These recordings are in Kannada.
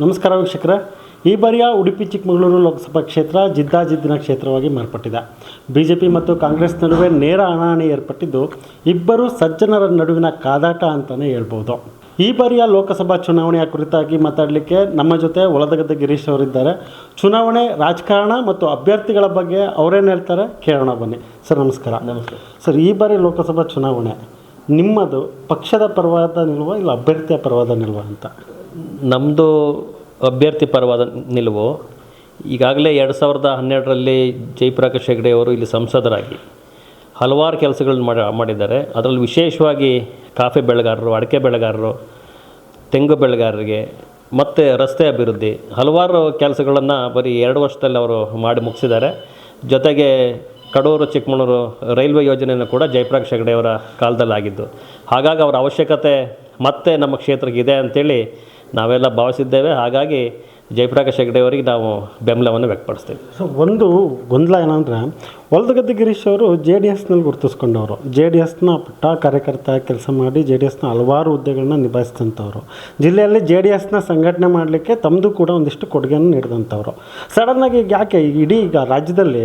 ನಮಸ್ಕಾರ ವೀಕ್ಷಕರ. ಈ ಬಾರಿಯ ಉಡುಪಿ ಚಿಕ್ಕಮಗಳೂರು ಲೋಕಸಭಾ ಕ್ಷೇತ್ರ ಜಿದ್ದಾಜಿದ್ದಿನ ಕ್ಷೇತ್ರವಾಗಿ ಮಾರ್ಪಟ್ಟಿದೆ. ಬಿ ಜೆ ಪಿ ಮತ್ತು ಕಾಂಗ್ರೆಸ್ ನಡುವೆ ನೇರ ಹಣಾಹಣಿ ಏರ್ಪಟ್ಟಿದ್ದು ಇಬ್ಬರು ಸಜ್ಜನರ ನಡುವಿನ ಕಾದಾಟ ಅಂತಲೇ ಹೇಳ್ಬೋದು. ಈ ಬಾರಿಯ ಲೋಕಸಭಾ ಚುನಾವಣೆಯ ಕುರಿತಾಗಿ ಮಾತಾಡಲಿಕ್ಕೆ ನಮ್ಮ ಜೊತೆ ಒಳದಗದ್ದೆ ಗಿರೀಶ್ ಅವರಿದ್ದಾರೆ. ಚುನಾವಣೆ ರಾಜಕಾರಣ ಮತ್ತು ಅಭ್ಯರ್ಥಿಗಳ ಬಗ್ಗೆ ಅವರೇನು ಹೇಳ್ತಾರೆ ಕೇಳೋಣ ಬನ್ನಿ. ಸರ್ ನಮಸ್ಕಾರ. ನಮಸ್ಕಾರ ಸರ್ ಈ ಬಾರಿ ಲೋಕಸಭಾ ಚುನಾವಣೆ ನಿಮ್ಮದು ಪಕ್ಷದ ಪರವಾದ ನಿಲುವ ಇಲ್ಲ ಅಭ್ಯರ್ಥಿಯ ಪರವಾದ ನಿಲ್ವ ಅಂತ? ನಮ್ಮದು ಅಭ್ಯರ್ಥಿ ಪರವಾದ ನಿಲುವು ಈಗಾಗಲೇ ಎರಡು ಸಾವಿರದ ಹನ್ನೆರಡರಲ್ಲಿ ಜಯಪ್ರಕಾಶ್ ಹೆಗ್ಡೆ ಅವರು ಇಲ್ಲಿ ಸಂಸದರಾಗಿ ಹಲವಾರು ಕೆಲಸಗಳನ್ನ ಮಾಡಿ ಮಾಡಿದ್ದಾರೆ. ಅದರಲ್ಲಿ ವಿಶೇಷವಾಗಿ ಕಾಫಿ ಬೆಳೆಗಾರರು, ಅಡಿಕೆ ಬೆಳೆಗಾರರು, ತೆಂಗು ಬೆಳೆಗಾರರಿಗೆ ಮತ್ತು ರಸ್ತೆ ಅಭಿವೃದ್ಧಿ ಹಲವಾರು ಕೆಲಸಗಳನ್ನು ಬರೀ ಎರಡು ವರ್ಷದಲ್ಲಿ ಅವರು ಮಾಡಿ ಮುಗಿಸಿದ್ದಾರೆ. ಜೊತೆಗೆ ಕಡೂರು, ಚಿಕ್ಕಮಗಳೂರು ರೈಲ್ವೆ ಯೋಜನೆಯನ್ನು ಕೂಡ ಜಯಪ್ರಕಾಶ್ ಹೆಗಡೆ ಅವರ ಕಾಲದಲ್ಲಾಗಿದ್ದು. ಹಾಗಾಗಿ ಅವರ ಅವಶ್ಯಕತೆ ಮತ್ತೆ ನಮ್ಮ ಕ್ಷೇತ್ರಕ್ಕೆ ಇದೆ ಅಂತೇಳಿ ನಾವೆಲ್ಲ ಭಾವಿಸಿದ್ದೇವೆ. ಹಾಗಾಗಿ ಜಯಪ್ರಕಾಶ್ ಹೆಗ್ಡೆ ಅವರಿಗೆ ನಾವು ಬೆಂಬಲವನ್ನು ವ್ಯಕ್ತಪಡಿಸ್ತೀವಿ. ಸೊ ಒಂದು ಗೊಂದಲ ಏನಂದರೆ, ಹೊಲದಗದ್ದೆ ಗಿರೀಶ್ ಅವರು ಜೆ ಡಿ ಎಸ್ನಲ್ಲಿ ಗುರುತಿಸ್ಕೊಂಡವರು. ಜೆ ಡಿ ಎಸ್ನ ಪುಟ್ಟ ಕಾರ್ಯಕರ್ತ, ಕೆಲಸ ಮಾಡಿ ಜೆ ಡಿ ಎಸ್ನ ಹಲವಾರು ಹುದ್ದೆಗಳನ್ನ ನಿಭಾಯಿಸಿದಂಥವ್ರು. ಜಿಲ್ಲೆಯಲ್ಲಿ ಜೆ ಡಿ ಎಸ್ನ ಸಂಘಟನೆ ಮಾಡಲಿಕ್ಕೆ ತಮ್ಮದು ಕೂಡ ಒಂದಿಷ್ಟು ಕೊಡುಗೆಯನ್ನು ನೀಡಿದಂಥವ್ರು. ಸಡನ್ನಾಗಿ ಈಗ ಯಾಕೆ ಇಡೀ ಈಗ ರಾಜ್ಯದಲ್ಲಿ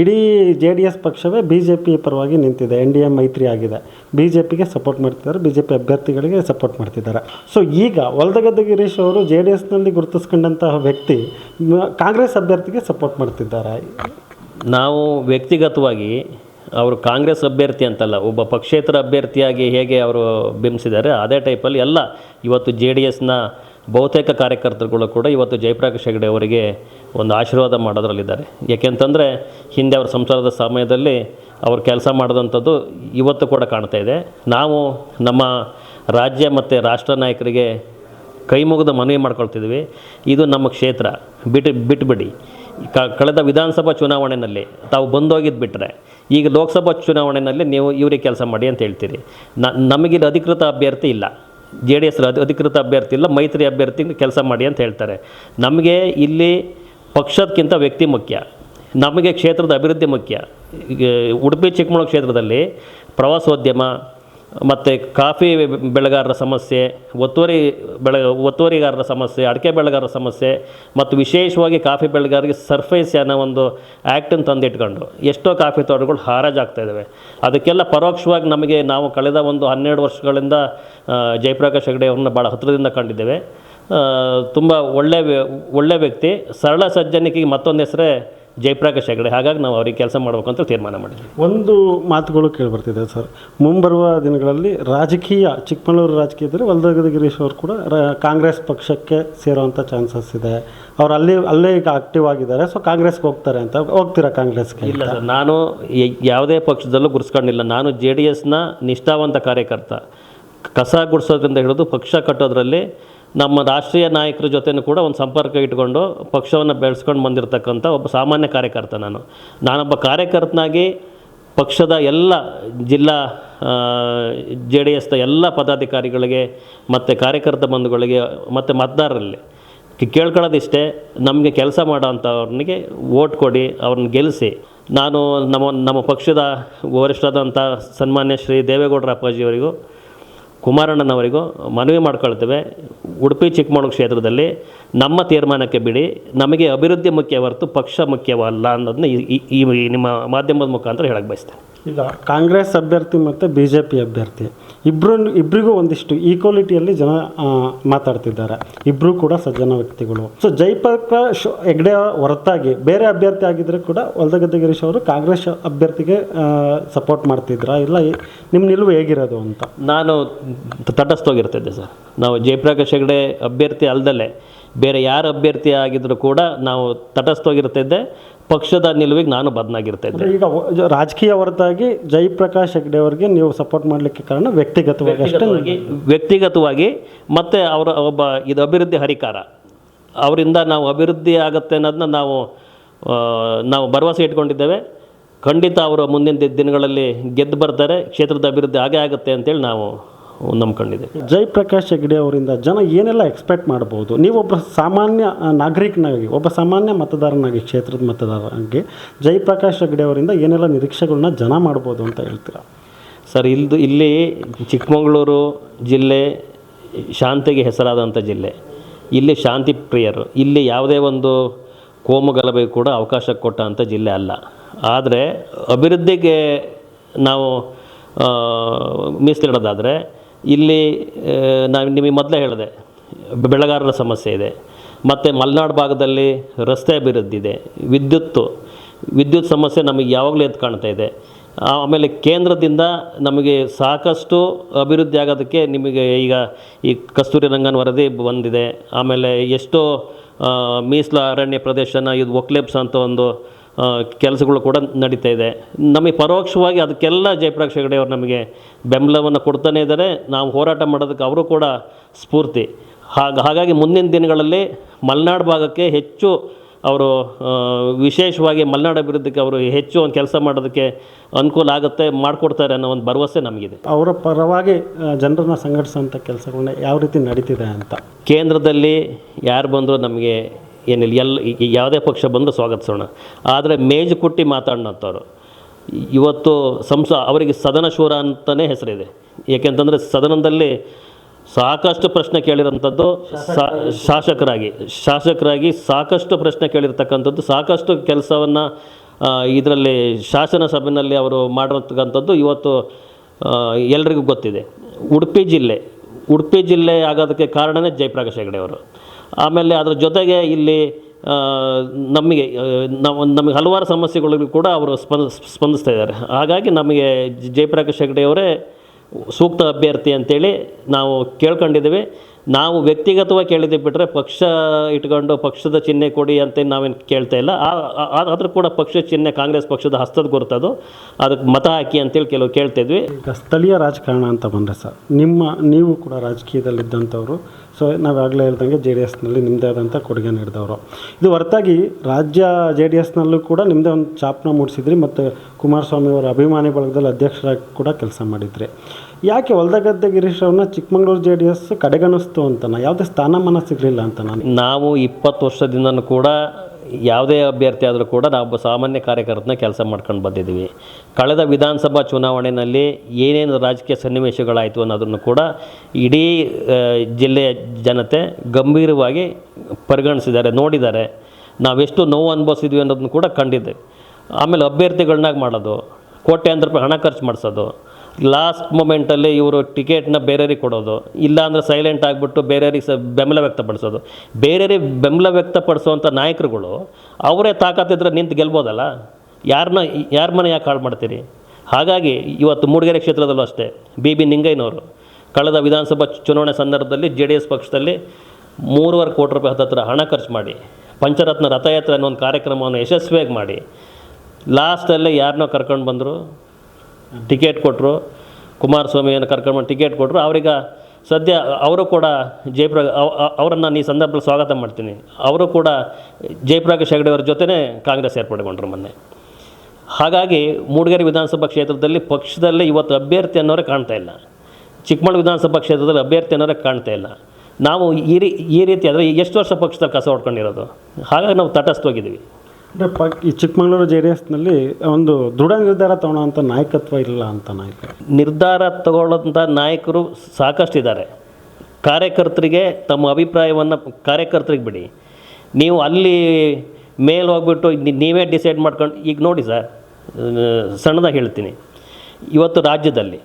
ಇಡೀ ಜೆ ಡಿ ಎಸ್ ಪಕ್ಷವೇ ಬಿ ಜೆ ಪಿ ಪರವಾಗಿ ನಿಂತಿದೆ. ಎನ್ ಡಿ ಎ ಮೈತ್ರಿ ಆಗಿದೆ. ಬಿ ಜೆ ಪಿಗೆ ಸಪೋರ್ಟ್ ಮಾಡ್ತಿದ್ದಾರೆ. ಬಿ ಜೆ ಪಿ ಅಭ್ಯರ್ಥಿಗಳಿಗೆ ಸಪೋರ್ಟ್ ಮಾಡ್ತಿದ್ದಾರೆ. ಸೊ ಈಗ ಹೊಲದಗದ್ದೆ ಗಿರೀಶ್ ಅವರು ಜೆ ಡಿ ಎಸ್ನಲ್ಲಿ ಗುರುತಿಸ್ಕೊಂಡಂತಹ ವ್ಯಕ್ತಿ ಕಾಂಗ್ರೆಸ್ ಅಭ್ಯರ್ಥಿಗೆ ಸಪೋರ್ಟ್ ಮಾಡ್ತಿದ್ದಾರೆ. ನಾವು ವ್ಯಕ್ತಿಗತವಾಗಿ ಅವರು ಕಾಂಗ್ರೆಸ್ ಅಭ್ಯರ್ಥಿ ಅಂತಲ್ಲ, ಒಬ್ಬ ಪಕ್ಷೇತರ ಅಭ್ಯರ್ಥಿಯಾಗಿ ಹೇಗೆ ಅವರು ಬಿಂಬಿಸಿದ್ದಾರೆ, ಅದೇ ಟೈಪಲ್ಲಿ ಎಲ್ಲ ಇವತ್ತು ಜೆ ಡಿ ಎಸ್ನ ಬಹುತೇಕ ಕಾರ್ಯಕರ್ತರುಗಳು ಕೂಡ ಇವತ್ತು ಜಯಪ್ರಕಾಶ್ ಹೆಗಡೆ ಅವರಿಗೆ ಒಂದು ಆಶೀರ್ವಾದ ಮಾಡೋದ್ರಲ್ಲಿದ್ದಾರೆ. ಏಕೆಂತಂದರೆ ಹಿಂದೆ ಅವ್ರ ಸಂಸಾರದ ಸಮಯದಲ್ಲಿ ಅವರು ಕೆಲಸ ಮಾಡಿದಂಥದ್ದು ಇವತ್ತು ಕೂಡ ಕಾಣ್ತಾ ಇದೆ. ನಾವು ನಮ್ಮ ರಾಜ್ಯ ಮತ್ತು ರಾಷ್ಟ್ರ ನಾಯಕರಿಗೆ ಕೈ ಮುಗಿದು ಮನವಿ ಮಾಡ್ಕೊಳ್ತಿದ್ವಿ. ಇದು ನಮ್ಮ ಕ್ಷೇತ್ರ. ಬಿಟ್ಟು ಬಿಟ್ಬಿಡಿ. ಕ, ಕಳೆದ ವಿಧಾನಸಭಾ ಚುನಾವಣೆಯಲ್ಲಿ ತಾವು ಬಂದೋಗಿದ್ದು ಬಿಟ್ಟರೆ ಈಗ ಲೋಕಸಭಾ ಚುನಾವಣೆಯಲ್ಲಿ ನೀವು ಇವರಿಗೆ ಕೆಲಸ ಮಾಡಿ ಅಂತ ಹೇಳ್ತೀರಿ. ನ, ನಮಗಿಲ್ಲಿ ಅಧಿಕೃತ ಅಭ್ಯರ್ಥಿ ಇಲ್ಲ. ಜೆ ಡಿ ಎಸ್ ಅಧಿಕೃತ ಅಭ್ಯರ್ಥಿ ಇಲ್ಲ. ಮೈತ್ರಿ ಅಭ್ಯರ್ಥಿ ಕೆಲಸ ಮಾಡಿ ಅಂತ ಹೇಳ್ತಾರೆ. ನಮಗೆ ಇಲ್ಲಿ ಪಕ್ಷಕ್ಕಿಂತ ವ್ಯಕ್ತಿ ಮುಖ್ಯ. ನಮಗೆ ಕ್ಷೇತ್ರದ ಅಭಿವೃದ್ಧಿ ಮುಖ್ಯ. ಉಡುಪಿ ಚಿಕ್ಕಮಗಳೂರು ಕ್ಷೇತ್ರದಲ್ಲಿ ಪ್ರವಾಸೋದ್ಯಮ ಮತ್ತು ಕಾಫಿ ಬೆಳೆಗಾರರ ಸಮಸ್ಯೆ, ಒತ್ತುವರಿ ಬೆಳೆ, ಒತ್ತುವರಿಗಾರರ ಸಮಸ್ಯೆ, ಅಡಿಕೆ ಬೆಳೆಗಾರರ ಸಮಸ್ಯೆ ಮತ್ತು ವಿಶೇಷವಾಗಿ ಕಾಫಿ ಬೆಳೆಗಾರರಿಗೆ ಸರ್ಫೇಸ್ ಅನ್ನೋ ಒಂದು ಆ್ಯಕ್ಟನ್ನು ತಂದಿಟ್ಕೊಂಡು ಎಷ್ಟೋ ಕಾಫಿ ತೋಟಗಳು ಇದ್ದಾವೆ. ಅದಕ್ಕೆಲ್ಲ ಪರೋಕ್ಷವಾಗಿ ನಮಗೆ ನಾವು ಕಳೆದ ಒಂದು ಹನ್ನೆರಡು ವರ್ಷಗಳಿಂದ ಜಯಪ್ರಕಾಶ್ ಹೆಗಡೆ ಅವ್ರನ್ನ ಭಾಳ ಹತ್ತಿರದಿಂದ ಕಂಡಿದ್ದೇವೆ. ತುಂಬ ಒಳ್ಳೆ ವ್ಯ- ಒಳ್ಳೆ ವ್ಯಕ್ತಿ. ಸರಳ ಸಜ್ಜನಿಕೆಗೆ ಮತ್ತೊಂದು ಹೆಸರೇ ಜಯಪ್ರಕಾಶ್ ಹೆಗಡೆ. ಹಾಗಾಗಿ ನಾವು ಅವ್ರಿಗೆ ಕೆಲಸ ಮಾಡಬೇಕು ಅಂತ ತೀರ್ಮಾನ ಮಾಡಿದ್ವಿ. ಒಂದು ಮಾತುಗಳು ಕೇಳಿಬರ್ತಿದೆ ಸರ್. ಮುಂಬರುವ ದಿನಗಳಲ್ಲಿ ರಾಜಕೀಯ ಚಿಕ್ಕಮಗಳೂರು ರಾಜಕೀಯದಲ್ಲಿ ವಲ್ದಗದ ಗಿರೀಶ್ ಅವರು ಕೂಡ ಕಾಂಗ್ರೆಸ್ ಪಕ್ಷಕ್ಕೆ ಸೇರುವಂಥ ಚಾನ್ಸಸ್ ಇದೆ. ಅವ್ರು ಅಲ್ಲಿ ಅಲ್ಲೇ ಈಗ ಆಕ್ಟಿವ್ ಆಗಿದ್ದಾರೆ. ಸೊ ಕಾಂಗ್ರೆಸ್ಗೆ ಹೋಗ್ತಾರೆ ಅಂತ. ಹೋಗ್ತೀರಾ ಕಾಂಗ್ರೆಸ್ಗೆ ಇಲ್ಲ ಸರ್ ನಾನು ಯಾವುದೇ ಪಕ್ಷದಲ್ಲೂ ಗುರ್ಸ್ಕೊಂಡಿಲ್ಲ ನಾನು ಜೆ ಡಿ ಎಸ್ನ ನಿಷ್ಠಾವಂತ ಕಾರ್ಯಕರ್ತ. ಕಸ ಗುಡಿಸೋದ್ರಿಂದ ಹಿಡಿದು ಪಕ್ಷ ಕಟ್ಟೋದ್ರಲ್ಲಿ ನಮ್ಮ ರಾಷ್ಟ್ರೀಯ ನಾಯಕರ ಜೊತೆನೂ ಕೂಡ ಒಂದು ಸಂಪರ್ಕ ಇಟ್ಕೊಂಡು ಪಕ್ಷವನ್ನು ಬೆಳೆಸ್ಕೊಂಡು ಬಂದಿರತಕ್ಕಂಥ ಒಬ್ಬ ಸಾಮಾನ್ಯ ಕಾರ್ಯಕರ್ತ ನಾನು. ನಾನೊಬ್ಬ ಕಾರ್ಯಕರ್ತನಾಗಿ ಪಕ್ಷದ ಎಲ್ಲ ಜಿಲ್ಲಾ ಜೆ ಡಿ ಎಸ್ನ ಎಲ್ಲ ಪದಾಧಿಕಾರಿಗಳಿಗೆ ಮತ್ತು ಕಾರ್ಯಕರ್ತ ಬಂಧುಗಳಿಗೆ ಮತ್ತು ಮತದಾರರಲ್ಲಿ ಕೇಳ್ಕೊಳ್ಳೋದಿಷ್ಟೇ, ನಮಗೆ ಕೆಲಸ ಮಾಡೋವಂಥವ್ರನಿಗೆ ಓಟ್ ಕೊಡಿ ಅವ್ರನ್ನ ಗೆಲ್ಲಿಸಿ ನಾನು ನಮ್ಮ ನಮ್ಮ ಪಕ್ಷದ ವರಿಷ್ಠರಾದಂಥ ಸನ್ಮಾನ್ಯ ಶ್ರೀ ದೇವೇಗೌಡರ ಅಪ್ಪಾಜಿಯವರಿಗೂ ಕುಮಾರಣ್ಣನವರಿಗೂ ಮನವಿ ಮಾಡ್ಕೊಳ್ತೇವೆ. ಉಡುಪಿ ಚಿಕ್ಕಮಗಳೂರು ಕ್ಷೇತ್ರದಲ್ಲಿ ನಮ್ಮ ತೀರ್ಮಾನಕ್ಕೆ ಬಿಡಿ ನಮಗೆ ಅಭಿವೃದ್ಧಿ ಮುಖ್ಯ ಹೊರತು ಪಕ್ಷ ಮುಖ್ಯವಲ್ಲ ಅನ್ನೋದನ್ನ ಈ- ನಿಮ್ಮ ಮಾಧ್ಯಮದ ಮುಖಾಂತರ ಹೇಳಕ್ಕೆ ಬಯಸ್ತೇನೆ. ಈಗ ಕಾಂಗ್ರೆಸ್ ಅಭ್ಯರ್ಥಿ ಮತ್ತು ಬಿ ಜೆ ಪಿ ಅಭ್ಯರ್ಥಿ ಇಬ್ಬರು ಇಬ್ಬರಿಗೂ ಒಂದಿಷ್ಟು ಈಕ್ವಾಲಿಟಿಯಲ್ಲಿ ಜನ ಮಾತಾಡ್ತಿದ್ದಾರೆ. ಇಬ್ಬರು ಕೂಡ ಸಜ್ಜನ ವ್ಯಕ್ತಿಗಳು. ಸೊ ಜಯಪ್ರಕಾಶ್ ಹೆಗ್ಡೆ ಹೊರತಾಗಿ ಬೇರೆ ಅಭ್ಯರ್ಥಿ ಆಗಿದ್ದರೆ ಕೂಡ ಹೊಲದಗದ್ದೆ ಗಿರೀಶ್ ಅವರು ಕಾಂಗ್ರೆಸ್ ಅಭ್ಯರ್ಥಿಗೆ ಸಪೋರ್ಟ್ ಮಾಡ್ತಿದ್ರಾ? ಇಲ್ಲ ನಿಮ್ಮ ನಿಲುವು ಹೇಗಿರೋದು ಅಂತ? ನಾನು ತಟಸ್ಥೋಗಿರ್ತಿದ್ದೆ ಸರ್. ನಾವು ಜಯಪ್ರಕಾಶ್ ಹೆಗ್ಡೆ ಅಭ್ಯರ್ಥಿ ಅಲ್ದಲ್ಲೇ ಬೇರೆ ಯಾರು ಅಭ್ಯರ್ಥಿ ಆಗಿದ್ರು ಕೂಡ ನಾವು ತಟಸ್ಥವಾಗಿರ್ತಿದ್ದೆ ಪಕ್ಷದ ನಿಲುವಿಗೆ ನಾನು ಬದನಾಗಿರ್ತಿದ್ದೆ ಈಗ ರಾಜಕೀಯ ಹೊರತಾಗಿ ಜಯಪ್ರಕಾಶ್ ಹೆಗ್ಡೆ ಅವರಿಗೆ ನೀವು ಸಪೋರ್ಟ್ ಮಾಡಲಿಕ್ಕೆ ಕಾರಣ ವ್ಯಕ್ತಿಗತವಾಗಿ ಅಷ್ಟೇ ವ್ಯಕ್ತಿಗತವಾಗಿ ವ್ಯಕ್ತಿಗತವಾಗಿ ಮತ್ತು ಅವರ ಒಬ್ಬ ಇದು ಅಭಿವೃದ್ಧಿ ಹರಿಕಾರ. ಅವರಿಂದ ನಾವು ಅಭಿವೃದ್ಧಿ ಆಗುತ್ತೆ ಅನ್ನೋದನ್ನ ನಾವು ನಾವು ಭರವಸೆ ಇಟ್ಕೊಂಡಿದ್ದೇವೆ. ಖಂಡಿತ ಅವರು ಮುಂದಿನ ದಿನಗಳಲ್ಲಿ ಗೆದ್ದು ಬರ್ತಾರೆ ಕ್ಷೇತ್ರದ ಅಭಿವೃದ್ಧಿ ಆಗೇ ಆಗುತ್ತೆ ಅಂತೇಳಿ ನಾವು ನಂಬ್ಕೊಂಡಿದ್ದೇವೆ ಜಯಪ್ರಕಾಶ್ ಹೆಗ್ಡೆ ಅವರಿಂದ ಜನ ಏನೆಲ್ಲ ಎಕ್ಸ್ಪೆಕ್ಟ್ ಮಾಡ್ಬೋದು ನೀವೊಬ್ಬ ಸಾಮಾನ್ಯ ನಾಗರಿಕನಾಗಿ ಒಬ್ಬ ಸಾಮಾನ್ಯ ಮತದಾರನಾಗಿ ಕ್ಷೇತ್ರದ ಮತದಾರನಾಗಿ ಜಯಪ್ರಕಾಶ್ ಹೆಗ್ಡೆ ಅವರಿಂದ ಏನೆಲ್ಲ ನಿರೀಕ್ಷೆಗಳನ್ನ ಜನ ಮಾಡ್ಬೋದು ಅಂತ ಹೇಳ್ತೀರಾ? ಸರ್ ಇಲ್ದು ಇಲ್ಲಿ ಚಿಕ್ಕಮಗಳೂರು ಜಿಲ್ಲೆ ಶಾಂತಿಗೆ ಹೆಸರಾದಂಥ ಜಿಲ್ಲೆ. ಇಲ್ಲಿ ಶಾಂತಿ ಪ್ರಿಯರು. ಇಲ್ಲಿ ಯಾವುದೇ ಒಂದು ಕೋಮು ಕೂಡ ಅವಕಾಶ ಕೊಟ್ಟಂಥ ಜಿಲ್ಲೆ ಅಲ್ಲ. ಆದರೆ ಅಭಿವೃದ್ಧಿಗೆ ನಾವು ಮೀಸಲಿಡೋದಾದರೆ ಇಲ್ಲಿ ನಾನು ನಿಮಗೆ ಮೊದಲೇ ಹೇಳಿದೆ, ಬೆಳೆಗಾರರ ಸಮಸ್ಯೆ ಇದೆ, ಮತ್ತು ಮಲೆನಾಡು ಭಾಗದಲ್ಲಿ ರಸ್ತೆ ಅಭಿವೃದ್ಧಿ ಇದೆ, ವಿದ್ಯುತ್ತು, ವಿದ್ಯುತ್ ಸಮಸ್ಯೆ ನಮಗೆ ಯಾವಾಗಲೂ ಎದ್ದು ಕಾಣ್ತಾ ಇದೆ. ಆಮೇಲೆ ಕೇಂದ್ರದಿಂದ ನಮಗೆ ಸಾಕಷ್ಟು ಅಭಿವೃದ್ಧಿ ಆಗೋದಕ್ಕೆ ನಿಮಗೆ ಈಗ ಈ ಕಸ್ತೂರಿ ರಂಗನ್ ವರದಿ ಬಂದಿದೆ, ಆಮೇಲೆ ಎಷ್ಟೋ ಮೀಸಲ ಅರಣ್ಯ ಪ್ರದೇಶನ, ಇದು ಒಕ್ಲೆಪ್ಸ್ ಅಂತ ಒಂದು ಕೆಲಸಗಳು ಕೂಡ ನಡೀತಾ ಇದೆ. ನಮಗೆ ಪರೋಕ್ಷವಾಗಿ ಅದಕ್ಕೆಲ್ಲ ಜಯಪ್ರಕಾಶ್ ಹೆಗಡೆ ಅವರು ನಮಗೆ ಬೆಂಬಲವನ್ನು ಕೊಡ್ತಾನೆ ಇದ್ದಾರೆ. ನಾವು ಹೋರಾಟ ಮಾಡೋದಕ್ಕೆ ಅವರು ಕೂಡ ಸ್ಫೂರ್ತಿ. ಹಾಗ ಹಾಗಾಗಿ ಮುಂದಿನ ದಿನಗಳಲ್ಲಿ ಮಲೆನಾಡು ಭಾಗಕ್ಕೆ ಹೆಚ್ಚು ಅವರು ವಿಶೇಷವಾಗಿ ಮಲೆನಾಡು ಅಭಿವೃದ್ಧಿಗೆ ಅವರು ಹೆಚ್ಚು ಒಂದು ಕೆಲಸ ಮಾಡೋದಕ್ಕೆ ಅನುಕೂಲ ಆಗುತ್ತೆ ಮಾಡಿಕೊಡ್ತಾರೆ ಅನ್ನೋ ಒಂದು ಭರವಸೆ ನಮಗಿದೆ. ಅವರ ಪರವಾಗಿ ಜನರನ್ನ ಸಂಘಟಿಸೋಂಥ ಕೆಲಸಗಳನ್ನ ಯಾವ ರೀತಿ ನಡೀತಿದೆ ಅಂತ? ಕೇಂದ್ರದಲ್ಲಿ ಯಾರು ಬಂದರೂ ನಮಗೆ ಏನಿಲ್ಲ, ಎಲ್ಲ ಯಾವುದೇ ಪಕ್ಷ ಬಂದು ಸ್ವಾಗತಿಸೋಣ. ಆದರೆ ಮೇಜು ಕುಟ್ಟಿ ಮಾತಾಡೋಂಥವ್ರು ಇವತ್ತು ಸಂಸ, ಅವರಿಗೆ ಸದನ ಶೂರ ಅಂತಲೇ ಹೆಸರಿದೆ. ಏಕೆಂತಂದರೆ ಸದನದಲ್ಲಿ ಸಾಕಷ್ಟು ಪ್ರಶ್ನೆ ಕೇಳಿರೋಂಥದ್ದು ಶಾಸಕರಾಗಿ. ಶಾಸಕರಾಗಿ ಸಾಕಷ್ಟು ಪ್ರಶ್ನೆ ಕೇಳಿರ್ತಕ್ಕಂಥದ್ದು, ಸಾಕಷ್ಟು ಕೆಲಸವನ್ನು ಇದರಲ್ಲಿ ಶಾಸನ ಸಭೆಯಲ್ಲಿ ಅವರು ಮಾಡಿರ್ತಕ್ಕಂಥದ್ದು ಇವತ್ತು ಎಲ್ರಿಗೂ ಗೊತ್ತಿದೆ. ಉಡುಪಿ ಜಿಲ್ಲೆ. ಉಡುಪಿ ಜಿಲ್ಲೆ ಆಗೋದಕ್ಕೆ ಕಾರಣನೇ ಜಯಪ್ರಕಾಶ್ ಹೆಗಡೆ ಅವರು ಆಮೇಲೆ ಅದ್ರ ಜೊತೆಗೆ ಇಲ್ಲಿ ನಮಗೆ ನಾವು ನಮಗೆ ಹಲವಾರು ಸಮಸ್ಯೆಗಳಿಗೂ ಕೂಡ ಅವರು ಸ್ಪಂದ, ಸ್ಪಂದಿಸ್ತಾ ಇದ್ದಾರೆ. ಹಾಗಾಗಿ ನಮಗೆ ಜಯಪ್ರಕಾಶ್ ಹೆಗ್ಡೆಯವರೇ ಸೂಕ್ತ ಅಭ್ಯರ್ಥಿ ಅಂತೇಳಿ ನಾವು ಕೇಳ್ಕೊಂಡಿದ್ದೀವಿ. ನಾವು ವ್ಯಕ್ತಿಗತವಾಗಿ ಕೇಳಿದ ಬಿಟ್ಟರೆ ಪಕ್ಷ ಇಟ್ಕೊಂಡು ಪಕ್ಷದ ಚಿಹ್ನೆ ಕೊಡಿ ಅಂತ ನಾವೇನು ಕೇಳ್ತಾ ಇಲ್ಲ. ಆದರೂ ಕೂಡ ಪಕ್ಷದ ಚಿಹ್ನೆ ಕಾಂಗ್ರೆಸ್ ಪಕ್ಷದ ಹಸ್ತದ ಗುರುತದು ಅದಕ್ಕೆ ಮತ ಹಾಕಿ ಅಂತೇಳಿ ಕೆಲವು ಕೇಳ್ತಿದ್ವಿ. ಈಗ ಸ್ಥಳೀಯ ರಾಜಕಾರಣ ಅಂತ ಬಂದರೆ ಸರ್, ನಿಮ್ಮ, ನೀವು ಕೂಡ ರಾಜಕೀಯದಲ್ಲಿದ್ದಂಥವ್ರು, ಸೊ ನಾವಾಗಲೇ ಹೇಳ್ದಂಗೆ ಜೆ ಡಿ ಎಸ್ನಲ್ಲಿ ನಿಮ್ಮದೇ ಆದಂಥ ಕೊಡುಗೆ ನೀಡಿದವರು. ಇದು ಹೊರತಾಗಿ ರಾಜ್ಯ ಜೆ ಡಿ ಎಸ್ನಲ್ಲೂ ಕೂಡ ನಿಮ್ಮದೇ ಒಂದು ಛಾಪನ ಮೂಡಿಸಿದ್ರಿ, ಮತ್ತು ಕುಮಾರಸ್ವಾಮಿ ಅವರ ಅಭಿಮಾನಿ ಬಳಗದಲ್ಲಿ ಅಧ್ಯಕ್ಷರಾಗಿ ಕೂಡ ಕೆಲಸ ಮಾಡಿದ್ರಿ. ಯಾಕೆ ಹೊಲ್ದಗದ್ದೆ ಗಿರೀಶ್ ಅವ್ರನ್ನ ಚಿಕ್ಕಮಂಗ್ಳೂರು ಜೆ ಡಿ ಎಸ್ ಕಡೆಗಣಿಸ್ತು ಅಂತನ ಯಾವುದೇ ಸ್ಥಾನಮಾನ ಸಿಗಲಿಲ್ಲ ಅಂತ ನಾನು. ನಾವು ಇಪ್ಪತ್ತು ವರ್ಷದಿಂದನೂ ಕೂಡ ಯಾವುದೇ ಅಭ್ಯರ್ಥಿ ಆದರೂ ಕೂಡ ನಾವು ಸಾಮಾನ್ಯ ಕಾರ್ಯಕರ್ತನ ಕೆಲಸ ಮಾಡ್ಕೊಂಡು ಬಂದಿದ್ದೀವಿ. ಕಳೆದ ವಿಧಾನಸಭಾ ಚುನಾವಣೆಯಲ್ಲಿ ಏನೇನು ರಾಜಕೀಯ ಸನ್ನಿವೇಶಗಳಾಯಿತು ಅನ್ನೋದನ್ನು ಕೂಡ ಇಡೀ ಜಿಲ್ಲೆಯ ಜನತೆ ಗಂಭೀರವಾಗಿ ಪರಿಗಣಿಸಿದ್ದಾರೆ, ನೋಡಿದ್ದಾರೆ. ನಾವೆಷ್ಟು ನೋವು ಅನುಭವಿಸಿದ್ವಿ ಅನ್ನೋದನ್ನು ಕೂಡ ಕಂಡಿದ್ದೆ ಆಮೇಲೆ ಅಭ್ಯರ್ಥಿಗಳನ್ನಾಗಿ ಮಾಡೋದು, ಕೋಟ್ಯಾಂತರ ರೂಪಾಯಿ ಹಣ ಖರ್ಚು ಮಾಡಿಸೋದು ಲಾಸ್ಟ್ ಮೊಮೆಂಟಲ್ಲಿ ಇವರು ಟಿಕೆಟ್ನ ಬೇರೆಯವ್ರಿಗೆ ಕೊಡೋದು, ಇಲ್ಲ ಅಂದರೆ ಸೈಲೆಂಟ್ ಆಗಿಬಿಟ್ಟು ಬೇರೆಯವ್ರಿಗೆ ಸ ಬೆಂಬಲ ವ್ಯಕ್ತಪಡಿಸೋದು. ಬೇರೆಯವ್ರಿಗೆ ಬೆಂಬಲ ವ್ಯಕ್ತಪಡಿಸುವಂಥ ನಾಯಕರುಗಳು, ಅವರೇ ತಾಕತ್ತಿದ್ರೆ ನಿಂತು ಗೆಲ್ಬೋದಲ್ಲ? ಯಾರನ್ನ ಯಾರ ಮನೆ ಯಾಕೆ ಹಾಳು ಮಾಡ್ತೀರಿ? ಹಾಗಾಗಿ ಇವತ್ತು ಮೂಡಿಗೆರೆ ಕ್ಷೇತ್ರದಲ್ಲೂ ಅಷ್ಟೇ ಬಿ ಬಿ ನಿಂಗಯ್ಯನವರು, ಕಳೆದ ವಿಧಾನಸಭಾ ಚುನಾವಣೆ ಸಂದರ್ಭದಲ್ಲಿ ಜೆ ಡಿ ಎಸ್ ಪಕ್ಷದಲ್ಲಿ ಮೂರುವರೆ ಕೋಟಿ ರೂಪಾಯಿ ಹತ್ತತ್ರ ಹಣ ಖರ್ಚು ಮಾಡಿ, ಪಂಚರತ್ನ ರಥಯಾತ್ರೆ ಅನ್ನೋ ಒಂದು ಕಾರ್ಯಕ್ರಮವನ್ನು ಯಶಸ್ವಿಯಾಗಿ ಮಾಡಿ ಲಾಸ್ಟಲ್ಲೇ ಯಾರನ್ನೋ ಕರ್ಕೊಂಡು ಬಂದರು ಟಿಕೆಟ್ ಕೊಟ್ಟರು ಕುಮಾರಸ್ವಾಮಿಯನ್ನು ಕರ್ಕೊಂಡು ಟಿಕೆಟ್ ಕೊಟ್ಟರು ಅವ್ರೀಗ ಸದ್ಯ ಅವರು ಕೂಡ ಜಯಪ್ರ ಅವರನ್ನು ನಾನು ಈ ಸಂದರ್ಭದಲ್ಲಿ ಸ್ವಾಗತ ಮಾಡ್ತೀನಿ. ಅವರು ಕೂಡ ಜಯಪ್ರಕಾಶ್ ಹೆಗಡೆ ಅವರ ಜೊತೆನೇ ಕಾಂಗ್ರೆಸ್ ಸೇರ್ಪಡೆಗೊಂಡ್ರು ಮೊನ್ನೆ. ಹಾಗಾಗಿ ಮೂಡಿಗೆರೆ ವಿಧಾನಸಭಾ ಕ್ಷೇತ್ರದಲ್ಲಿ ಪಕ್ಷದಲ್ಲೇ ಇವತ್ತು ಅಭ್ಯರ್ಥಿ ಅನ್ನೋರೇ ಕಾಣ್ತಾ ಇಲ್ಲ. ಚಿಕ್ಕಮಗಳೂರು ವಿಧಾನಸಭಾ ಕ್ಷೇತ್ರದಲ್ಲಿ ಅಭ್ಯರ್ಥಿ ಅನ್ನೋರೇ ಕಾಣ್ತಾ ಇಲ್ಲ. ನಾವು ಈ ರೀ ಈ ರೀತಿ ಆದರೆ ಎಷ್ಟು ವರ್ಷ ಪಕ್ಷದಲ್ಲಿ ಕಸ ಹೊಡ್ಕೊಂಡಿರೋದು? ಹಾಗಾಗಿ ನಾವು ತಟಸ್ಥವಾಗಿದ್ದೀವಿ ಅಂದರೆ ಪ ಈ ಚಿಕ್ಕಮಗಳೂರು ಜೆ ಡಿ ಎಸ್ನಲ್ಲಿ ಒಂದು ದೃಢ ನಿರ್ಧಾರ ತಗೊಳ್ಳೋಂಥ ನಾಯಕತ್ವ ಇಲ್ಲ ಅಂತ ನಾಯಕ ನಿರ್ಧಾರ ತಗೊಳ್ಳೋಂಥ ನಾಯಕರು ಸಾಕಷ್ಟು ಇದ್ದಾರೆ ಕಾರ್ಯಕರ್ತರಿಗೆ ತಮ್ಮ ಅಭಿಪ್ರಾಯವನ್ನು ಕಾರ್ಯಕರ್ತರಿಗೆ ಬಿಡಿ. ನೀವು ಅಲ್ಲಿ ಮೇಲೆ ಹೋಗ್ಬಿಟ್ಟು ನೀವೇ ಡಿಸೈಡ್ ಮಾಡ್ಕೊಂಡು, ಈಗ ನೋಡಿ ಸರ್ ಸಣ್ಣದಾಗಿ ಹೇಳ್ತೀನಿ. ಇವತ್ತು ರಾಜ್ಯದಲ್ಲಿ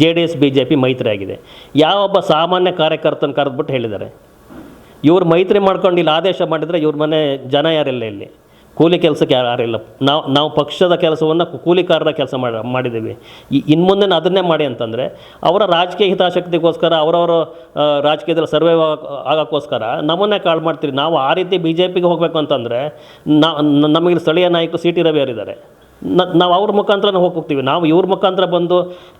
J D S B J P ಮೈತ್ರಿ ಆಗಿದೆ ಯಾವೊಬ್ಬ ಸಾಮಾನ್ಯ ಕಾರ್ಯಕರ್ತನ ಕರೆದ್ಬಿಟ್ಟು ಹೇಳಿದ್ದಾರೆ. ಇವ್ರು ಮೈತ್ರಿ ಮಾಡ್ಕೊಂಡು ಇಲ್ಲಿ ಆದೇಶ ಮಾಡಿದರೆ ಇವ್ರ ಮನೆ ಜನ ಯಾರಿಲ್ಲ ಇಲ್ಲಿ? ಕೂಲಿ ಕೆಲಸಕ್ಕೆ ಯಾರು ಯಾರಿಲ್ಲ ನಾವು ನಾವು ಪಕ್ಷದ ಕೆಲಸವನ್ನು ಕೂಲಿಕಾರರ ಕೆಲಸ ಮಾಡಿ ಮಾಡಿದ್ದೀವಿ ಇನ್ನು ಮುಂದೆ ಅದನ್ನೇ ಮಾಡಿ ಅಂತಂದರೆ, ಅವರ ರಾಜಕೀಯ ಹಿತಾಸಕ್ತಿಗೋಸ್ಕರ, ಅವರವರ ರಾಜಕೀಯದಲ್ಲಿ ಸರ್ವೇ ಆಗೋಕ್ಕೋಸ್ಕರ ನಮ್ಮನ್ನೇ ಕಾಳು ಮಾಡ್ತೀರಿ. ನಾವು ಆ ರೀತಿ ಬಿ ಜೆ ಪಿಗೆ ಹೋಗಬೇಕು ಅಂತಂದರೆ ನಮಗೆ ಸ್ಥಳೀಯ ನಾಯಕರು ಸಿ ಟಿ ರವಿ ಅವರಿದ್ದಾರೆ. ನಾವು ಅವ್ರ ಮುಖಾಂತರನೇ ಹೋಗ್ತೀವಿ. ನಾವು ಇವ್ರ ಮುಖಾಂತರ ಬಂದು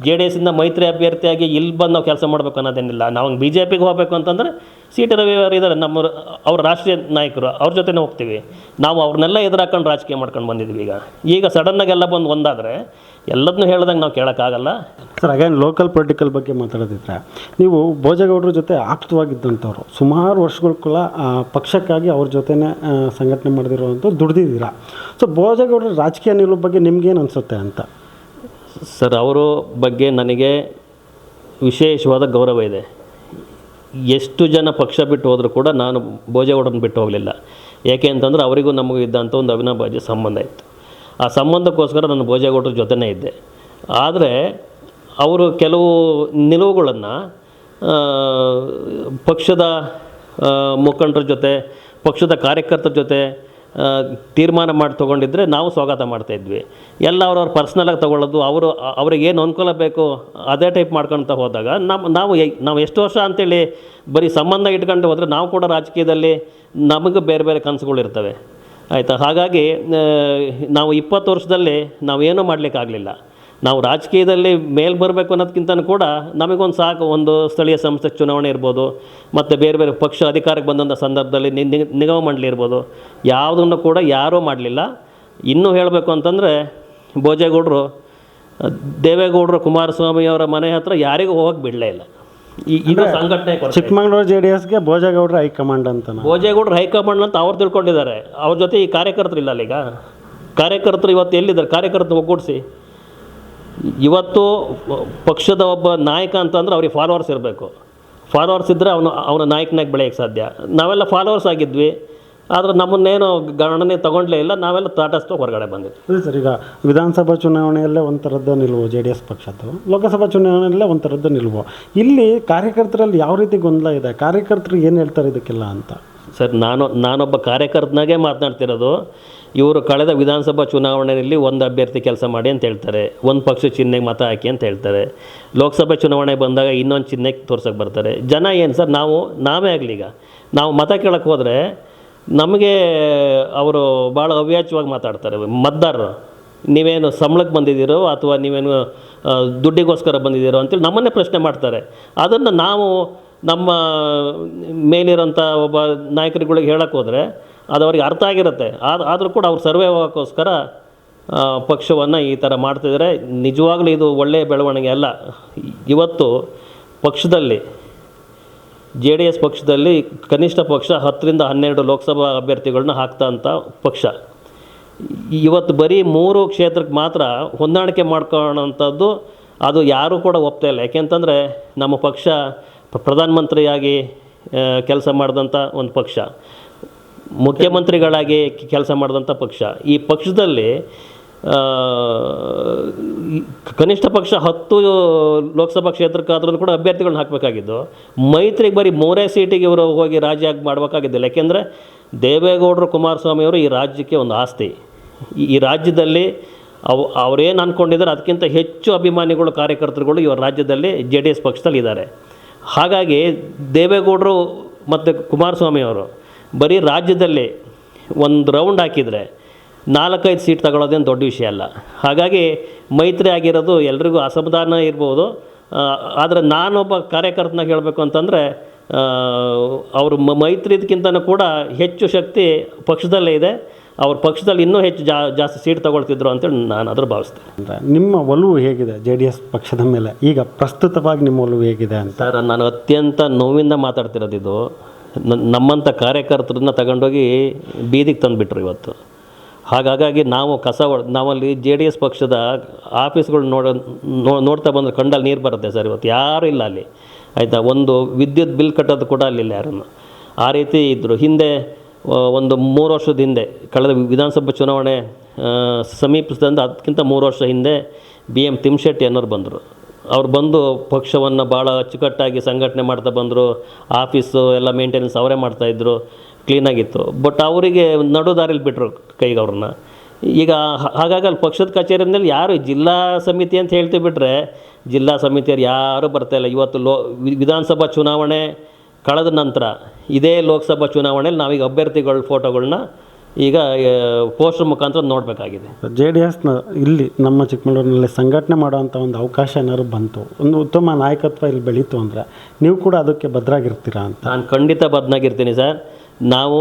ಜೆ ಡಿ ಎಸ್ಸಿಂದ ಮೈತ್ರಿ ಅಭ್ಯರ್ಥಿಯಾಗಿ ಇಲ್ಲಿ ಬಂದು ನಾವು ಕೆಲಸ ಮಾಡಬೇಕು ಅನ್ನೋದೇನಿಲ್ಲ. ನಾವು ಬಿ ಜೆ ಪಿಗೆ ಹೋಗಬೇಕು ಅಂತಂದರೆ ಸಿ ಟಿ ರವಿ ಅವರು ಇದ್ದಾರೆ ನಮ್ಮ ಅವ್ರ ರಾಷ್ಟ್ರೀಯ ನಾಯಕರು ಅವ್ರ ಜೊತೆನೇ ಹೋಗ್ತೀವಿ. ನಾವು ಅವ್ರನ್ನೆಲ್ಲ ಎದುರಾಕೊಂಡು ರಾಜಕೀಯ ಮಾಡ್ಕೊಂಡು ಬಂದಿದ್ವಿ ಈಗ. ಈಗ ಸಡನ್ನಾಗಿ ಎಲ್ಲ ಬಂದು ಒಂದಾದರೆ ಎಲ್ಲದನ್ನೂ ಹೇಳ್ದಂಗೆ ನಾವು ಕೇಳೋಕ್ಕಾಗಲ್ಲ. ಸರ್ ಅಗೇನ್ ಲೋಕಲ್ ಪೊಲಿಟಿಕಲ್ ಬಗ್ಗೆ ಮಾತಾಡೋದಿದ್ರೆ ನೀವು ಭೋಜೇಗೌಡರ ಜೊತೆ ಆಪ್ತವಾಗಿದ್ದಂಥವ್ರು ಸುಮಾರು ವರ್ಷಗಳ ಕಾಲ ಪಕ್ಷಕ್ಕಾಗಿ ಅವ್ರ ಜೊತೆನೇ ಸಂಘಟನೆ ಮಾಡಿದಿರುವಂಥ ದುಡ್ದಿದ್ದೀರಾ. ಸೊ ಭೋಜೇಗೌಡರ ರಾಜಕೀಯ ನಿಲುವು ಬಗ್ಗೆ ನಿಮ್ಗೇನು ಅನಿಸುತ್ತೆ ಅಂತ? ಸರ್ ಅವರು ಬಗ್ಗೆ ನನಗೆ ವಿಶೇಷವಾದ ಗೌರವ ಇದೆ. ಎಷ್ಟು ಜನ ಪಕ್ಷ ಬಿಟ್ಟು ಹೋದರೂ ಕೂಡ ನಾನು ಭೋಜೇಗೌಡನ ಬಿಟ್ಟು ಹೋಗಲಿಲ್ಲ. ಏಕೆ ಅಂತಂದರೆ ಅವರಿಗೂ ನಮಗೂ ಇದ್ದಂಥ ಒಂದು ಅವಿನಾಭಾಜ್ಯ ಸಂಬಂಧ ಇತ್ತು. ಆ ಸಂಬಂಧಕ್ಕೋಸ್ಕರ ನಾನು ಭೋಜೇಗೌಡರ ಜೊತೆನೇ ಇದ್ದೆ. ಆದರೆ ಅವರು ಕೆಲವು ನಿಲುವುಗಳನ್ನು ಪಕ್ಷದ ಮುಖಂಡರ ಜೊತೆ, ಪಕ್ಷದ ಕಾರ್ಯಕರ್ತರ ಜೊತೆ ತೀರ್ಮಾನ ಮಾಡಿ ತೊಗೊಂಡಿದ್ದರೆ ನಾವು ಸ್ವಾಗತ ಮಾಡ್ತಾಯಿದ್ವಿ ಎಲ್ಲ ಅವ್ರವ್ರ ಪರ್ಸ್ನಲಾಗಿ ತೊಗೊಳ್ಳೋದು, ಅವರು ಅವ್ರಿಗೆ ಏನು ಅನುಕೂಲ ಬೇಕು ಅದೇ ಟೈಪ್ ಮಾಡ್ಕೊಳ್ತಾ ಹೋದಾಗ ನಮ್ಮ ನಾವು ನಾವು ಎಷ್ಟು ವರ್ಷ ಅಂತೇಳಿ ಬರೀ ಸಂಬಂಧ ಇಟ್ಕೊಂಡು ಹೋದರೆ ನಾವು ಕೂಡ ರಾಜಕೀಯದಲ್ಲಿ ನಮಗೆ ಬೇರೆ ಬೇರೆ ಕನಸುಗಳಿರ್ತವೆ ಆಯಿತಾ? ಹಾಗಾಗಿ ನಾವು ಇಪ್ಪತ್ತು ವರ್ಷದಲ್ಲಿ ನಾವೇನೂ ಮಾಡಲಿಕ್ಕಾಗಲಿಲ್ಲ. ನಾವು ರಾಜಕೀಯದಲ್ಲಿ ಮೇಲ್ ಬರಬೇಕು ಅನ್ನೋದಕ್ಕಿಂತ ಕೂಡ ನಮಗೊಂದು ಸಾಕು ಒಂದು ಸ್ಥಳೀಯ ಸಂಸ್ಥೆ ಚುನಾವಣೆ ಇರ್ಬೋದು ಮತ್ತು ಬೇರೆ ಬೇರೆ ಪಕ್ಷ ಅಧಿಕಾರಕ್ಕೆ ಬಂದಂಥ ಸಂದರ್ಭದಲ್ಲಿ ನಿಗಮ ಮಂಡಳಿ ಇರ್ಬೋದು ಯಾವುದನ್ನು ಕೂಡ ಯಾರೂ ಮಾಡಲಿಲ್ಲ. ಇನ್ನೂ ಹೇಳಬೇಕು ಅಂತಂದರೆ ಭೋಜೇಗೌಡರು ದೇವೇಗೌಡರು ಕುಮಾರಸ್ವಾಮಿ ಅವರ ಮನೆ ಹತ್ರ ಯಾರಿಗೂ ಹೋಗಕ್ಕೆ ಬಿಡಲೇ ಇಲ್ಲ. ಈ ಇದು ಸಂಘಟನೆ ಚಿಕ್ಕಮಂಗ್ಳೂರು ಚಿಕ್ಕಮಗಳೂರು ಜೆ ಡಿ ಎಸ್ಗೆ ಭೋಜೇಗೌಡರು ಹೈಕಮಾಂಡ್ ಅಂತ ಭೋಜೇಗೌಡರು ಹೈಕಮಾಂಡ್ ಅಂತ ಅವ್ರು ತಿಳ್ಕೊಂಡಿದ್ದಾರೆ. ಅವ್ರ ಜೊತೆ ಈ ಕಾರ್ಯಕರ್ತರು ಇಲ್ಲ ಈಗ ಕಾರ್ಯಕರ್ತರು ಇವತ್ತು ಎಲ್ಲಿದ್ದಾರೆ? ಕಾರ್ಯಕರ್ತರು ಒಗ್ಗೂಡಿಸಿ. ಇವತ್ತು ಪಕ್ಷದ ಒಬ್ಬ ನಾಯಕ ಅಂತಂದ್ರೆ ಅವ್ರಿಗೆ ಫಾಲೋವರ್ಸ್ ಇರಬೇಕು. ಫಾಲೋವರ್ಸ್ ಇದ್ದರೆ ಅವನು ಅವನ ನಾಯಕನಾಗಿ ಬೆಳೆಯೋಕ್ಕೆ ಸಾಧ್ಯ. ನಾವೆಲ್ಲ ಫಾಲೋವರ್ಸ್ ಆಗಿದ್ವಿ ಆದರೆ ನಮ್ಮನ್ನೇನು ಗಣನೆ ತಗೊಂಡ್ಲೇ ಇಲ್ಲ ನಾವೆಲ್ಲ ತಾಟಸ್ತು ಹೊರಗಡೆ ಬಂದಿದ್ವಿ. ಅದೇ ಸರ್ ಈಗ ವಿಧಾನಸಭಾ ಚುನಾವಣೆಯಲ್ಲೇ ಒಂಥರದ್ದು ನಿಲುವು ಜೆ ಡಿ ಎಸ್ ಪಕ್ಷದ್ದು ಲೋಕಸಭಾ ಚುನಾವಣೆಯಲ್ಲೇ ಒಂಥರದ್ದು ನಿಲುವು. ಇಲ್ಲಿ ಕಾರ್ಯಕರ್ತರಲ್ಲಿ ಯಾವ ರೀತಿ ಗೊಂದಲ ಇದೆ? ಕಾರ್ಯಕರ್ತರು ಏನು ಹೇಳ್ತಾರೆ ಇದಕ್ಕೆಲ್ಲ ಅಂತ? ಸರ್ ನಾನು ನಾನೊಬ್ಬ ಕಾರ್ಯಕರ್ತನಾಗೆ ಮಾತನಾಡ್ತಿರೋದು ಇವರು ಕಳೆದ ವಿಧಾನಸಭಾ ಚುನಾವಣೆಯಲ್ಲಿ ಒಂದು ಅಭ್ಯರ್ಥಿ ಕೆಲಸ ಮಾಡಿ ಅಂತ ಹೇಳ್ತಾರೆ. ಒಂದು ಪಕ್ಷ ಚಿಹ್ನೆಗೆ ಮತ ಹಾಕಿ ಅಂತ ಹೇಳ್ತಾರೆ. ಲೋಕಸಭೆ ಚುನಾವಣೆ ಬಂದಾಗ ಇನ್ನೊಂದು ಚಿಹ್ನೆಗೆ ತೋರ್ಸೋಕೆ ಬರ್ತಾರೆ. ಜನ ಏನು ಸರ್, ನಾವು, ನಾವೇ ಆಗಲಿ ಈಗ. ನಾವು ಮತ ಕೇಳಕ್ಕೆ ಹೋದರೆ ನಮಗೆ ಅವರು ಭಾಳ ಅವ್ಯಾಚ್ಯವಾಗಿ ಮಾತಾಡ್ತಾರೆ. ಮತದಾರರು, ನೀವೇನು ಸಂಬಳಕ್ಕೆ ಬಂದಿದ್ದೀರೋ ಅಥವಾ ನೀವೇನು ದುಡ್ಡಿಗೋಸ್ಕರ ಬಂದಿದ್ದೀರೋ ಅಂತೇಳಿ ನಮ್ಮನ್ನೇ ಪ್ರಶ್ನೆ ಮಾಡ್ತಾರೆ. ಅದನ್ನು ನಾವು ನಮ್ಮ ಮೇಲಿರೋಂಥ ಒಬ್ಬ ನಾಯಕರುಗಳಿಗೆ ಹೇಳೋಕ್ಕೋದ್ರೆ ಅದು ಅವ್ರಿಗೆ ಅರ್ಥ ಆಗಿರುತ್ತೆ. ಆದ್, ಆದರೂ ಕೂಡ ಅವ್ರು ಸರ್ವೆ ಹೋಗೋಕ್ಕೋಸ್ಕರ ಪಕ್ಷವನ್ನು ಈ ಥರ ಮಾಡ್ತಿದ್ದಾರೆ ನಿಜವಾಗ್ಲೂ ಇದು ಒಳ್ಳೆಯ ಬೆಳವಣಿಗೆ ಅಲ್ಲ. ಇವತ್ತು ಪಕ್ಷದಲ್ಲಿ, ಜೆ ಡಿ ಎಸ್ ಪಕ್ಷದಲ್ಲಿ ಕನಿಷ್ಠ ಪಕ್ಷ ಹತ್ತರಿಂದ ಹನ್ನೆರಡು ಲೋಕಸಭಾ ಅಭ್ಯರ್ಥಿಗಳನ್ನ ಹಾಕ್ತಾ ಅಂತ ಪಕ್ಷ. ಇವತ್ತು ಬರೀ ಮೂರು ಕ್ಷೇತ್ರಕ್ಕೆ ಮಾತ್ರ ಹೊಂದಾಣಿಕೆ ಮಾಡ್ಕೊಳ್ಳೋಂಥದ್ದು ಅದು ಯಾರೂ ಕೂಡ ಒಪ್ತಾ ಇಲ್ಲ. ಯಾಕೆಂತಂದರೆ ನಮ್ಮ ಪಕ್ಷ ಪ್ರಧಾನಮಂತ್ರಿಯಾಗಿ ಕೆಲಸ ಮಾಡಿದಂಥ ಒಂದು ಪಕ್ಷ. ಮುಖ್ಯಮಂತ್ರಿಗಳಾಗಿ ಕೆಲಸ ಮಾಡಿದಂಥ ಪಕ್ಷ. ಈ ಪಕ್ಷದಲ್ಲಿ ಕನಿಷ್ಠ ಪಕ್ಷ ಹತ್ತು ಲೋಕಸಭಾ ಕ್ಷೇತ್ರಕ್ಕಾದ್ರೂ ಕೂಡ ಅಭ್ಯರ್ಥಿಗಳನ್ನ ಹಾಕಬೇಕಾಗಿದ್ದು. ಮೈತ್ರಿಗೆ ಬರೀ ಮೂರೇ ಸೀಟಿಗೆ ಇವರು ಹೋಗಿ ರಾಜ್ಯ ಮಾಡಬೇಕಾಗಿದ್ದಿಲ್ಲ. ಯಾಕೆಂದರೆ ದೇವೇಗೌಡರು, ಕುಮಾರಸ್ವಾಮಿ ಅವರು ಈ ರಾಜ್ಯಕ್ಕೆ ಒಂದು ಆಸ್ತಿ. ಈ- ರಾಜ್ಯದಲ್ಲಿ ಅವು, ಅವರೇನು ಅಂದ್ಕೊಂಡಿದ್ದಾರೆ ಅದಕ್ಕಿಂತ ಹೆಚ್ಚು ಅಭಿಮಾನಿಗಳು, ಕಾರ್ಯಕರ್ತರುಗಳು ಇವರ ರಾಜ್ಯದಲ್ಲಿ ಜೆ ಡಿ ಎಸ್ ಪಕ್ಷದಲ್ಲಿ ಇದ್ದಾರೆ ಹಾಗಾಗಿ ದೇವೇಗೌಡರು ಮತ್ತು ಕುಮಾರಸ್ವಾಮಿ ಅವರು ಬರೀ ರಾಜ್ಯದಲ್ಲಿ ಒಂದು ರೌಂಡ್ ಹಾಕಿದರೆ ನಾಲ್ಕೈದು ಸೀಟ್ ತಗೊಳ್ಳೋದೇನು ದೊಡ್ಡ ವಿಷಯ ಅಲ್ಲ. ಹಾಗಾಗಿ ಮೈತ್ರಿ ಆಗಿರೋದು ಎಲ್ರಿಗೂ ಅಸಮಾಧಾನ ಇರ್ಬೋದು. ಆದರೆ ನಾನೊಬ್ಬ ಕಾರ್ಯಕರ್ತನ ಹೇಳಬೇಕು ಅಂತಂದರೆ ಅವರು ಮೈತ್ರಿದಕ್ಕಿಂತನೂ ಕೂಡ ಹೆಚ್ಚು ಶಕ್ತಿ ಪಕ್ಷದಲ್ಲೇ ಇದೆ. ಅವ್ರ ಪಕ್ಷದಲ್ಲಿ ಇನ್ನೂ ಹೆಚ್ಚು ಜಾ ಜಾಸ್ತಿ ಸೀಟ್ ತಗೊಳ್ತಿದ್ರು ಅಂತೇಳಿ ನಾನು ಅದ್ರ ಭಾವಿಸ್ತೇನೆ. ಅಂದರೆ ನಿಮ್ಮ ಒಲವು ಹೇಗಿದೆ ಜೆ ಡಿ ಎಸ್ ಪಕ್ಷದ ಮೇಲೆ? ಈಗ ಪ್ರಸ್ತುತವಾಗಿ ನಿಮ್ಮ ಒಲವು ಹೇಗಿದೆ ಅಂತ. ನಾನು ಅತ್ಯಂತ ನೋವಿಂದ ಮಾತಾಡ್ತಿರೋದು ಇದು. ನಮ್ಮಂಥ ಕಾರ್ಯಕರ್ತರನ್ನ ತಗೊಂಡೋಗಿ ಬೀದಿಗೆ ತಂದುಬಿಟ್ರು ಇವತ್ತು. ಹಾಗಾಗಿ ನಾವು ಕಸ ಒಡ್ ನಾವಲ್ಲಿ ಜೆ ಡಿ ಎಸ್ ಪಕ್ಷದ ಆಫೀಸ್ಗಳು ನೋಡ ನೋಡ್ತಾ ಬಂದರೆ ಕಂಡಲ್ಲಿ ನೀರು ಬರುತ್ತೆ ಸರ್ ಇವತ್ತು. ಯಾರೂ ಇಲ್ಲ ಅಲ್ಲಿ. ಆಯಿತಾ? ಒಂದು ವಿದ್ಯುತ್ ಬಿಲ್ ಕಟ್ಟೋದು ಕೂಡ ಅಲ್ಲಿಲ್ಲ ಯಾರನ್ನು. ಆ ರೀತಿ ಇದ್ದರು ಹಿಂದೆ ಒಂದು ಮೂರು ವರ್ಷದ ಹಿಂದೆ, ಕಳೆದ ವಿಧಾನಸಭಾ ಚುನಾವಣೆ ಸಮೀಪಿಸಿದಂತ ಅದಕ್ಕಿಂತ ಮೂರು ವರ್ಷ ಹಿಂದೆ ಬಿ ಎಂ ತಿಮ್ಶೆಟ್ಟಿ ಅನ್ನೋರು ಬಂದರು. ಅವ್ರು ಬಂದು ಪಕ್ಷವನ್ನು ಭಾಳ ಅಚ್ಚುಕಟ್ಟಾಗಿ ಸಂಘಟನೆ ಮಾಡ್ತಾ ಬಂದರು, ಆಫೀಸು ಎಲ್ಲ ಮೇಂಟೆನೆನ್ಸ್ ಅವರೇ ಮಾಡ್ತಾಯಿದ್ರು ಕ್ಲೀನಾಗಿತ್ತು ಬಟ್ ಅವರಿಗೆ ನಡು ದಾರಿಲಿ ಬಿಟ್ಟರು ಕೈಗೆ ಅವ್ರನ್ನ. ಈಗ ಹಾಗಾಗಲ್ಲ ಪಕ್ಷದ ಕಚೇರಿಯಲ್ಲಿ ಯಾರು ಜಿಲ್ಲಾ ಸಮಿತಿ ಅಂತ ಹೇಳ್ತೀವಿ ಬಿಟ್ಟರೆ ಜಿಲ್ಲಾ ಸಮಿತಿಯವ್ರು ಯಾರೂ ಬರ್ತಾಯಿಲ್ಲ ಇವತ್ತು ಲೋ ವಿಧಾನಸಭಾ ಚುನಾವಣೆ ಕಳೆದ ನಂತರ ಇದೇ ಲೋಕಸಭಾ ಚುನಾವಣೆಯಲ್ಲಿ ನಾವೀಗ ಅಭ್ಯರ್ಥಿಗಳ ಫೋಟೋಗಳನ್ನ ಈಗ ಪೋಸ್ಟರ್ ಮುಖಾಂತರ ನೋಡಬೇಕಾಗಿದೆ. ಜೆ ಡಿ ಎಸ್ನ ಇಲ್ಲಿ ನಮ್ಮ ಚಿಕ್ಕಮಗಳೂರಿನಲ್ಲಿ ಸಂಘಟನೆ ಮಾಡುವಂಥ ಒಂದು ಅವಕಾಶ ಏನಾದ್ರು ಬಂತು ಒಂದು ಉತ್ತಮ ನಾಯಕತ್ವ ಇಲ್ಲಿ ಬೆಳೀತು ಅಂದರೆ ನೀವು ಕೂಡ ಅದಕ್ಕೆ ಭದ್ರಾಗಿರ್ತೀರಾ ಅಂತ? ನಾನು ಖಂಡಿತ ಬದ್ನಾಗಿರ್ತೀನಿ ಸರ್. ನಾವು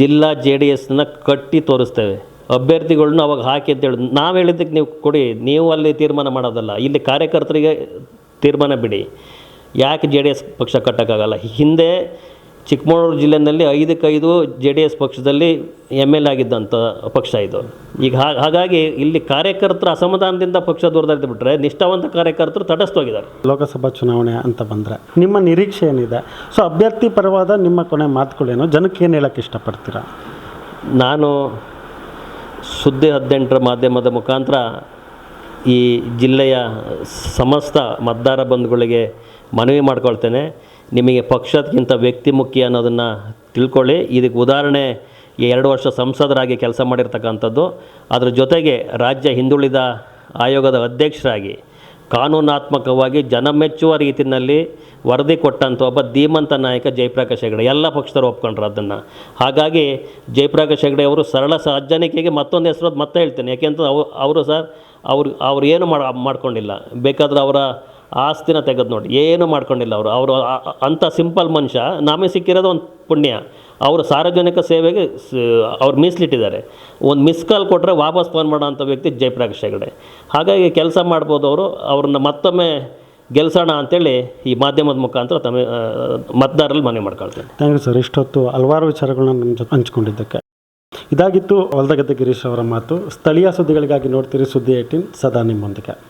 ಜಿಲ್ಲಾ ಜೆ ಡಿ ಎಸ್ನ ಕಟ್ಟಿ ತೋರಿಸ್ತೇವೆ. ಅಭ್ಯರ್ಥಿಗಳನ್ನ ಅವಾಗ ಹಾಕಿ ಅಂತೇಳಿ ನಾವು ಹೇಳಿದ್ದಕ್ಕೆ ನೀವು ಕೊಡಿ ನೀವು ಅಲ್ಲಿ ತೀರ್ಮಾನ ಮಾಡೋದಲ್ಲ. ಇಲ್ಲಿ ಕಾರ್ಯಕರ್ತರಿಗೆ ತೀರ್ಮಾನ ಬಿಡಿ. ಯಾಕೆ ಜೆ ಡಿ ಎಸ್ ಪಕ್ಷ ಕಟ್ಟೋಕ್ಕಾಗಲ್ಲ? ಹಿಂದೆ ಚಿಕ್ಕಮಗಳೂರು ಜಿಲ್ಲೆಯಲ್ಲಿ ಐದಕ್ಕೈದು ಜೆ ಡಿ ಎಸ್ ಪಕ್ಷದಲ್ಲಿ ಎಂ ಎಲ್ ಆಗಿದ್ದಂಥ ಪಕ್ಷ ಇದು. ಈಗ ಹಾಗಾಗಿ ಇಲ್ಲಿ ಕಾರ್ಯಕರ್ತರ ಅಸಮಾಧಾನದಿಂದ ಪಕ್ಷ ದೂರದಲ್ಲಿ ಬಿಟ್ಟರೆ ನಿಷ್ಠಾವಂತ ಕಾರ್ಯಕರ್ತರು ತಟಸ್ಥವಾಗಿದ್ದಾರೆ ಲೋಕಸಭಾ ಚುನಾವಣೆ ಅಂತ ಬಂದರೆ ನಿಮ್ಮ ನಿರೀಕ್ಷೆ ಏನಿದೆ? ಸೊ ಅಭ್ಯರ್ಥಿ ಪರವಾದ ನಿಮ್ಮ ಕೊನೆ ಮಾತುಗಳೇನು? ಜನಕ್ಕೆ ಏನು ಹೇಳಕ್ಕೆ ಇಷ್ಟಪಡ್ತೀರಾ? ನಾನು ಸುದ್ದಿ ಹದಿನೆಂಟರ ಮಾಧ್ಯಮದ ಮುಖಾಂತರ ಈ ಜಿಲ್ಲೆಯ ಸಮಸ್ತ ಮತದಾರ ಬಂಧುಗಳಿಗೆ ಮನವಿ ಮಾಡ್ಕೊಳ್ತೇನೆ. ನಿಮಗೆ ಪಕ್ಷಕ್ಕಿಂತ ವ್ಯಕ್ತಿ ಮುಖ್ಯ ಅನ್ನೋದನ್ನು ತಿಳ್ಕೊಳ್ಳಿ. ಇದಕ್ಕೆ ಉದಾಹರಣೆ ಎರಡು ವರ್ಷ ಸಂಸದರಾಗಿ ಕೆಲಸ ಮಾಡಿರ್ತಕ್ಕಂಥದ್ದು. ಅದರ ಜೊತೆಗೆ ರಾಜ್ಯ ಹಿಂದುಳಿದ ಆಯೋಗದ ಅಧ್ಯಕ್ಷರಾಗಿ ಕಾನೂನಾತ್ಮಕವಾಗಿ ಜನಮೆಚ್ಚುವ ರೀತಿಯಲ್ಲಿ ವರದಿ ಕೊಟ್ಟಂಥ ಒಬ್ಬ ಧೀಮಂತ ನಾಯಕ ಜಯಪ್ರಕಾಶ್ ಹೆಗಡೆ. ಎಲ್ಲ ಪಕ್ಷದವರು ಒಪ್ಕೊಂಡ್ರು ಅದನ್ನು. ಹಾಗಾಗಿ ಜಯಪ್ರಕಾಶ್ ಹೆಗಡೆ ಅವರು ಸರಳ ಸಜ್ಜನಿಕೆಗೆ ಮತ್ತೊಂದು ಹೆಸರು ಮತ್ತೆ ಹೇಳ್ತೇನೆ. ಯಾಕೆಂತ ಅವು ಅವರು ಸರ್, ಅವರು ಅವ್ರು ಏನು ಮಾಡ ಮಾಡ್ಕೊಂಡಿಲ್ಲ. ಬೇಕಾದ್ರೆ ಅವರ ಆಸ್ತಿನ ತೆಗೆದು ನೋಡಿ, ಏನು ಮಾಡ್ಕೊಂಡಿಲ್ಲ ಅವರು. ಅವರು ಅಂಥ ಸಿಂಪಲ್ ಮನುಷ್ಯ, ನಮಗೆ ಸಿಕ್ಕಿರೋದು ಒಂದು ಪುಣ್ಯ. ಅವರು ಸಾರ್ವಜನಿಕ ಸೇವೆಗೆ ಅವ್ರು ಮೀಸಲಿಟ್ಟಿದ್ದಾರೆ. ಒಂದು ಮಿಸ್ ಕಾಲ್ ಕೊಟ್ಟರೆ ವಾಪಸ್ ಫೋನ್ ಮಾಡೋಂಥ ವ್ಯಕ್ತಿ ಜಯಪ್ರಕಾಶ್ ಹೆಗಡೆ. ಹಾಗಾಗಿ ಕೆಲಸ ಮಾಡ್ಬೋದು ಅವರು. ಅವ್ರನ್ನ ಮತ್ತೊಮ್ಮೆ ಗೆಲ್ಸೋಣ ಅಂತೇಳಿ ಈ ಮಾಧ್ಯಮದ ಮುಖಾಂತರ ತಮ್ಮ ಮತದಾರರಲ್ಲಿ ಮನವಿ ಮಾಡ್ಕೊಳ್ತೇನೆ. Thank you sir. ಇಷ್ಟೊತ್ತು ಹಲವಾರು ವಿಚಾರಗಳನ್ನ ನಮ್ಮ ಜೊತೆ ಹಂಚ್ಕೊಂಡಿದ್ದಕ್ಕೆ. ಇದಾಗಿತ್ತು ಹೊಲದಗದ್ದೆ ಗಿರೀಶ್ ಅವರ ಮಾತು. ಸ್ಥಳೀಯ ಸುದ್ದಿಗಳಿಗಾಗಿ ನೋಡ್ತೀರಿ ಸುದ್ದಿ ಏಯ್ಟೀನ್, ಸದಾ ನಿಮ್ಮೊಂದಿಗೆ.